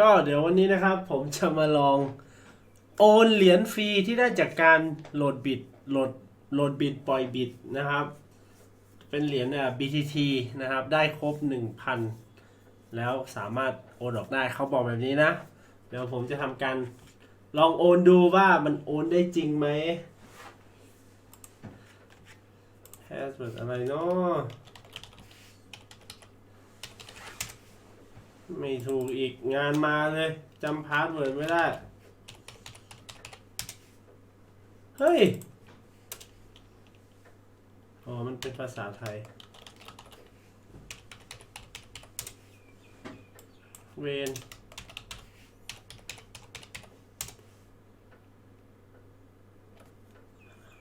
ก็เดี๋ยววันนี้นะครับ ผมจะมาลองโอนเหรียญฟรีที่ได้จากการโหลดบิตโหลดโหลดบิตปล่อยบิตนะครับ เป็นเหรียญอะ BTT นะครับ ได้ครบ 1,000 แล้วสามารถโอนออกได้เขาบอกแบบนี้นะ เดี๋ยวผมจะทำการลองโอนดูว่ามันโอนได้จริงไหมแฮสเวิร์ดอะไรเนาะ ไม่ถูกอีกงานมาเลยจำพาสเวิร์ดไม่ได้ เฮ้ย อ๋อ มันเป็นภาษาไทย เวน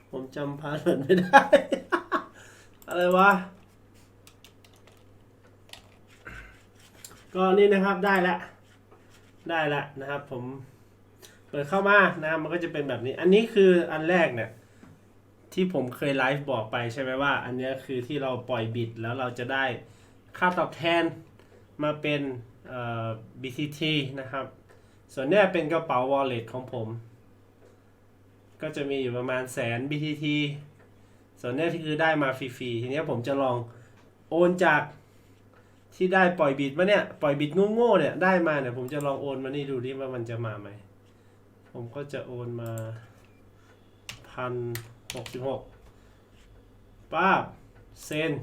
ผมจำพาสเวิร์ดไม่ได้ อะไรวะ ก็นี่นะครับได้แล้วได้แล้วนะครับ ผมเปิดเข้ามานะครับมันก็จะเป็นแบบนี้ อันนี้คืออันแรกเนี่ยที่ผมเคยไลฟ์บอกไปใช่ไหมว่า อันนี้คือที่เราปล่อยบิตแล้วเราจะได้ค่าตอบแทนมาเป็นเอ่อ BTT นะครับ ส่วนนี้เป็นกระเป๋า wallet ของผม ก็จะมีอยู่ประมาณแสน BTT ส่วนนี้ที่คือได้มาฟรีๆ ทีนี้ผมจะลองโอนจาก ที่ได้ปล่อยบิตมาเนี่ยปล่อยบิตโง่ๆเนี่ยได้มาเนี่ยผมจะลองโอนมานี่ดูดิว่ามันจะมาไหมผมก็จะโอนมาพันหกสิบหกป้าบเซน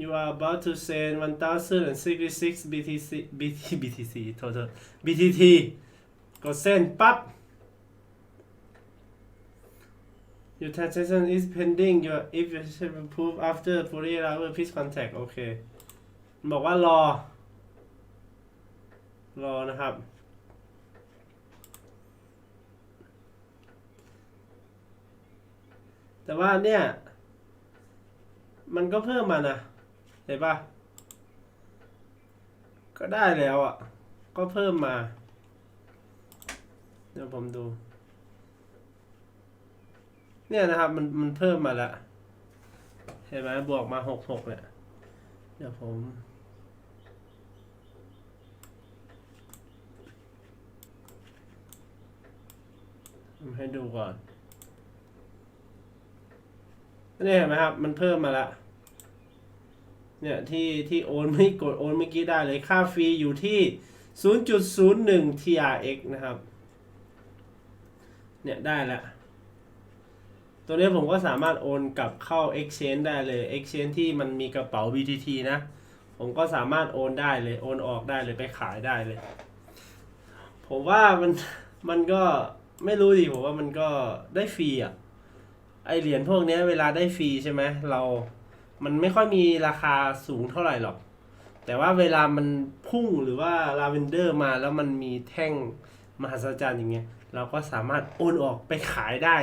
you are about to send 1066 BTC BT BTC total BTT กดเซ็นปั๊บ Your transaction is pending your if your transaction approve after 48 hours please contact โอเค บอกว่ารอ รอนะครับ แต่ว่าเนี่ย มันก็เพิ่มมานะ เห็นปะก็ได้แล้วอะ ก็เพิ่มมา เดี๋ยวผมดู เนี่ยนะครับมันมันเพิ่มมาแล้วเห็นไหมบวกมาหกหกเนี่ยเดี๋ยวผมผมให้ดูก่อนนี่เห็นไหมครับ มันเพิ่มมาละเนี่ยที่ที่โอนไม่กดโอนเมื่อกี้ได้เลยค่าฟรีอยู่ที่ 0.01 TRX นะครับ เนี่ยได้แล้ว ตัวนี้ผมก็สามารถโอนกลับเข้า Exchange ได้เลย Exchange ที่มันมีกระเป๋า BTT นะ ผมก็สามารถโอนได้เลยโอนออกได้เลยไปขายได้เลย ผมว่ามันมันก็ไม่รู้ดิผมว่ามันก็ได้ฟรีอะไอเหรียญพวกนี้เวลาได้ฟรีใช่ไหมเรา มันไม่ค่อยมีราคาสูงเท่าไหร่หรอก แต่ว่าเวลามันพุ่งหรือว่าลาเวนเดอร์มาแล้วมันมีแท่งมหัศจรรย์อย่างเงี้ยเราก็สามารถโอนออกไปขายได้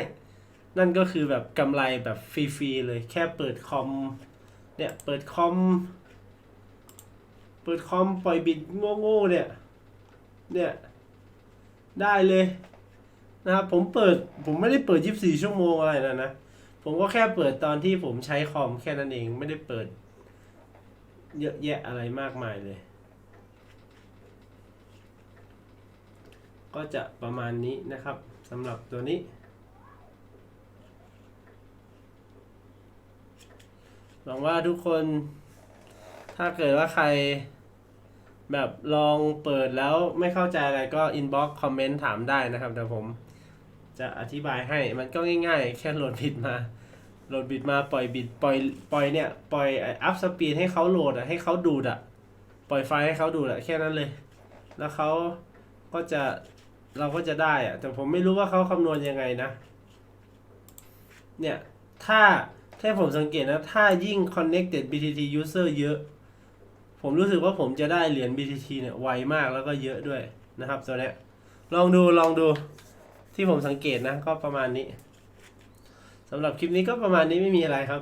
นั่นก็คือแบบกำไรแบบฟรีๆเลยแค่เปิดคอมเนี่ยเปิดคอม เปิดคอมปล่อยบิตโง่ๆเนี่ยเนี่ยได้เลยนะครับผมเปิดผมไม่ได้เปิด 24 ชั่วโมงอะไรนะนะ ผมก็แค่เปิดตอนที่ผมใช้คอมแค่นั้นเองไม่ได้เปิด เยอะแยะอะไรมากมายเลย ก็จะประมาณนี้นะครับสำหรับตัวนี้ หวังว่าทุกคน ถ้าเกิดว่าใคร แบบลองเปิดแล้วไม่เข้าใจอะไรก็ inbox คอมเมนต์ถามได้นะครับเดี๋ยวผมจะอธิบายให้มันก็ง่ายๆ แค่โหลดบิตมาโหลดบิตมาปล่อยบิตปล่อยปล่อยเนี่ย ปล่อยอัพสปีดให้เขาโหลดอะให้เขาดูดอะ ปล่อยไฟล์ให้เขาดูดอะแค่นั้นเลย แล้วเขาก็จะเราก็จะได้อะ แต่ผมไม่รู้ว่าเขาคำนวณยังไงนะ เนี่ย ถ้า ถ้าผมสังเกตนะ ถ้ายิ่ง connected BTT user เยอะ ผมรู้สึกว่าผมจะได้เหรียญ BTT เนี่ยไวมากแล้วก็เยอะด้วยนะครับตัวเนี้ยลองดูลองดูที่ผมสังเกตนะ ก็ประมาณนี้สำหรับคลิปนี้ก็ประมาณนี้ไม่มีอะไรครับ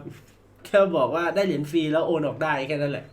แค่บอกว่าได้เหรียญฟรีแล้วโอนออกได้แค่นั้นแหละ